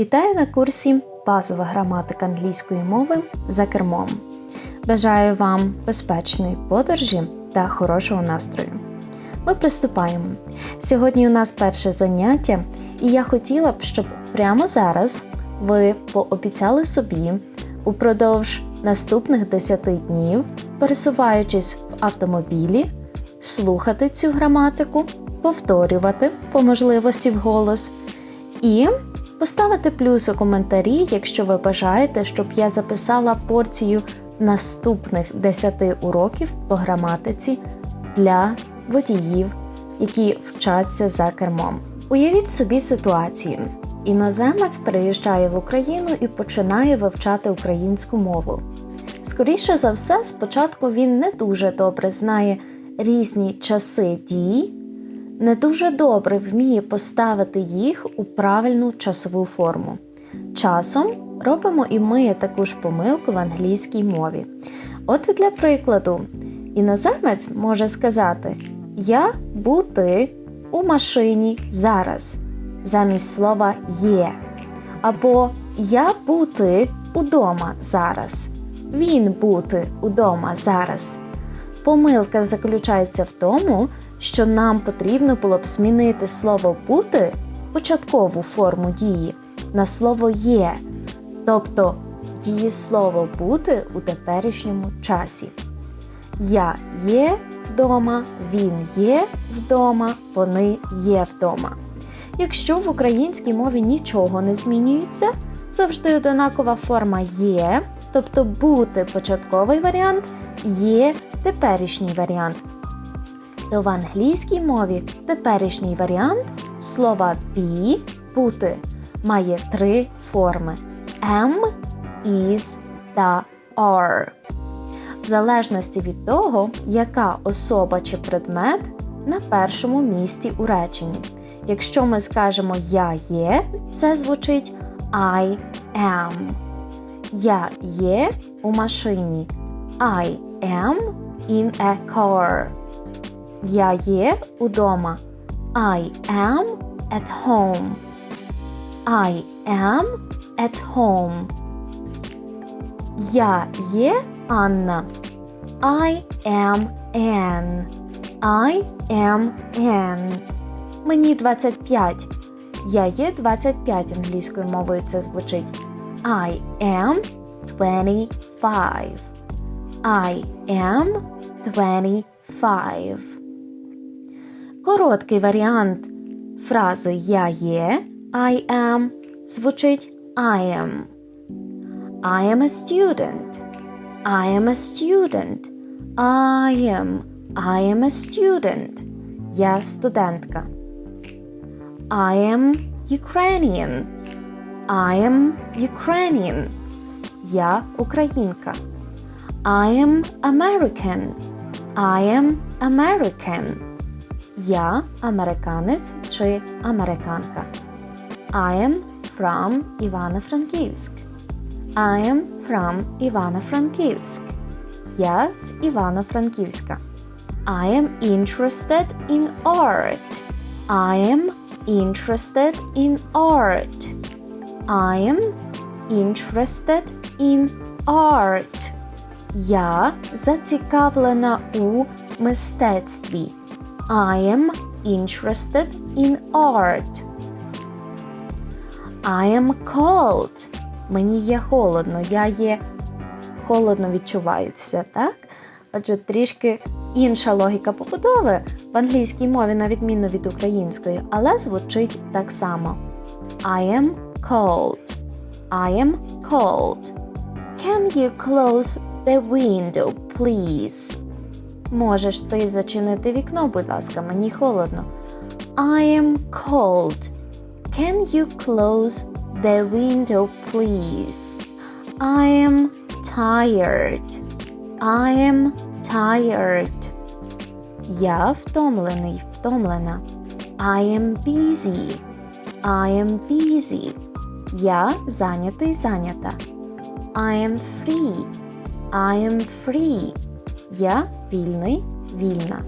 Вітаю на курсі Базова граматика англійської мови за кермом. Бажаю вам безпечної подорожі та хорошого настрою. Ми приступаємо. Сьогодні у нас перше заняття, і я хотіла б, щоб прямо зараз ви пообіцяли собі упродовж наступних 10 днів, пересуваючись в автомобілі, слухати цю граматику, повторювати по можливості вголос і поставити плюс у коментарі, якщо ви бажаєте, щоб я записала порцію наступних 10 уроків по граматиці для водіїв, які вчаться за кермом. Уявіть собі ситуацію. Іноземець приїжджає в Україну і починає вивчати українську мову. Скоріше за все, спочатку він не дуже добре знає різні часи дій, не дуже добре вміє поставити їх у правильну часову форму. Часом робимо і ми таку ж помилку в англійській мові. От і для прикладу, іноземець може сказати Я бути у машині зараз замість слова є. Або Я бути удома зараз. Він бути удома зараз. Помилка заключається в тому, що нам потрібно було б змінити слово бути початкову форму дії на слово є, тобто дієслово бути у теперішньому часі. Я є вдома, він є вдома, вони є вдома. Якщо в українській мові нічого не змінюється, завжди одинакова форма є, тобто бути початковий варіант, є теперішній варіант. То в англійській мові теперішній варіант слова be бути має три форми am, is та are. В залежності від того, яка особа чи предмет на першому місці у реченні. Якщо ми скажемо Я є, це звучить I am. Я є у машині. I am in a car. Я є удома. I am at home. I am at home. Я є Анна. I am Anne. I am Anne. Мені 25. Я є 25 англійською мовою це звучить. I am 25. I am 25. Короткий варіант фрази Я є I am звучить I am. I am a student. I am a student. I am. I am a student. Я студентка. I am Ukrainian. I am Ukrainian. Я українка. I am American. I am American. Я американець чи американка. I am from Івано-Франківськ. I am from Івано-Франківськ. Я з Івано-Франківська. I am interested in art. I am interested in art. I am interested in art. Я зацікавлена у мистецтві. I am interested in art. I am cold. Мені є холодно. Я є холодно відчуваюся, так? Отже, трішки інша логіка побудови в англійській мові, на відміну від української, але звучить так само. I am cold. I am cold. Can you close the window, please? Можеш ти зачинити вікно, будь ласка, мені холодно. I am cold. Can you close the window, please? I am tired. I am tired. Я втомлений, втомлена. I am busy. I am busy. Я зайнятий, зайнята. I am free. I am free. Я вільний, вільна.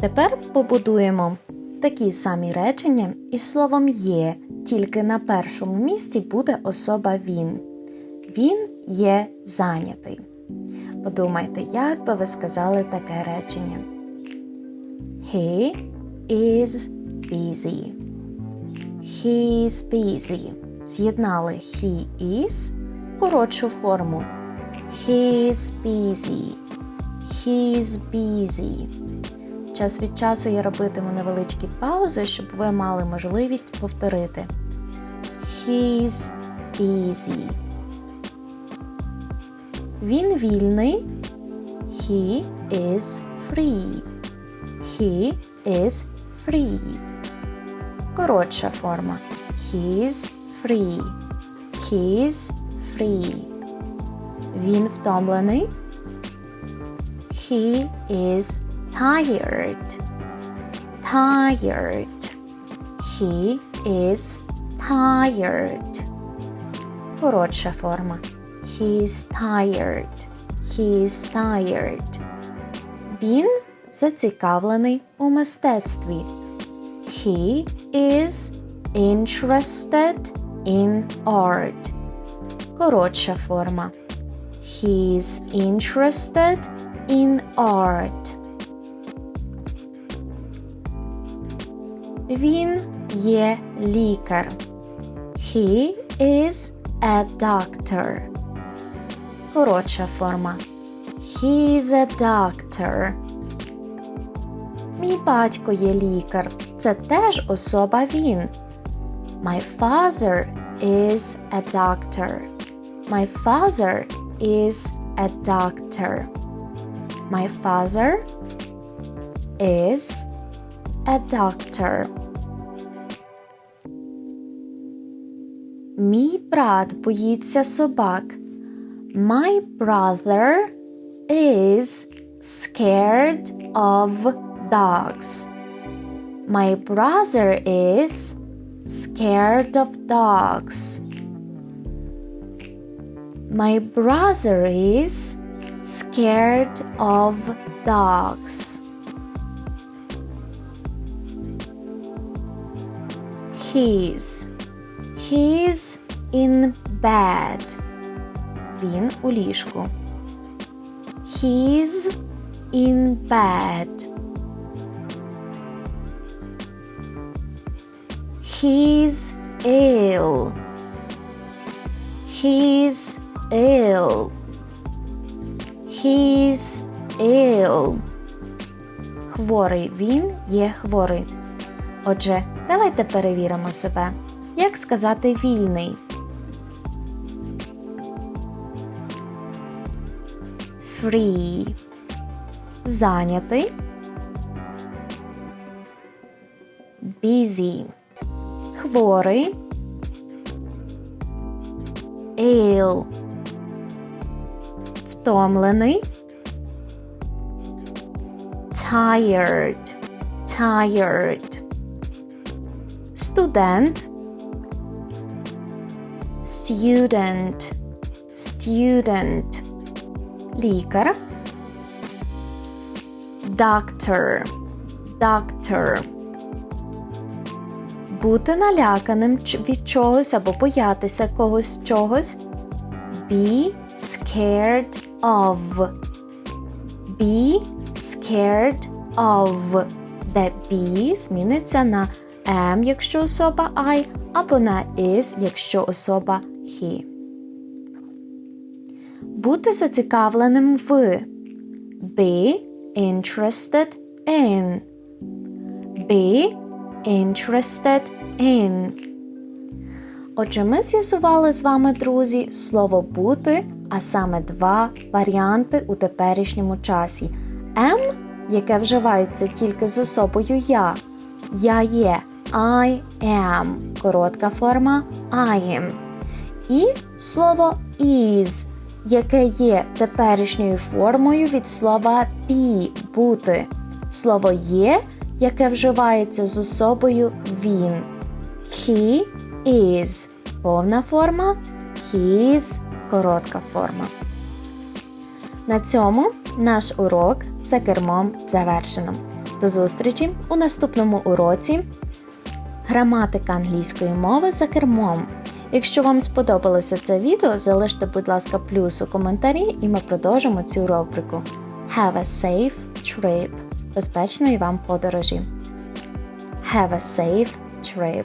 Тепер побудуємо такі самі речення із словом є тільки на першому місці буде особа він. Він є зайнятий. Подумайте, як би ви сказали таке речення. He is busy. He is busy. З'єднали he is коротшу форму. He busy. He is busy. Час від часу я робитиму невеличкі паузи, щоб ви мали можливість повторити. He's busy. Він вільний. He is free. He is free. Коротша форма. He's free. He's free. Він втомлений. He is tired. Tired. He is tired. Коротша форма. He's tired. He's tired. Він зацікавлений у мистецтві. He is interested in art. Коротша форма. He's interested in art. Він є лікар. He is a doctor. Коротша форма. He's a doctor. Мій батько є лікар. Це теж особа він. My father is a doctor. My father is a doctor. My father is a doctor. Мій брат боїться собак. My brother is scared of dogs. My brother is scared of dogs. My brother is scared of dogs. He's. He's in bed. Він у ліжку. He's in bed. He's ill. He's ill. He's ill. Хворий він є хворий. Отже, давайте перевіримо себе. Як сказати вільний? Free. Зайнятий. Busy. Хворий. Ill. Втомлений. Tired. Tired. Студент. Student. Student. Лікар. Doctor. Doctor. Бути наляканим від чогось або боятися когось чогось. Be scared of. Be scared of. Де be зміниться на am, якщо особа I, або на is, якщо особа he. Бути зацікавленим в. Be interested in. Be interested in. Отже, ми з'ясували з вами, друзі, слово бути, а саме два варіанти у теперішньому часі. Am, яке вживається тільки з особою я. Я є I am. Коротка форма I am. І слово is, яке є теперішньою формою від слова be бути. Слово є, яке вживається з особою він. He is повна форма, his коротка форма. На цьому наш урок за кермом завершено. До зустрічі у наступному уроці Граматика англійської мови за кермом. Якщо вам сподобалося це відео, залиште, будь ласка, плюс у коментарі, і ми продовжимо цю рубрику. Have a safe trip. Безпечної вам подорожі. Have a safe trip.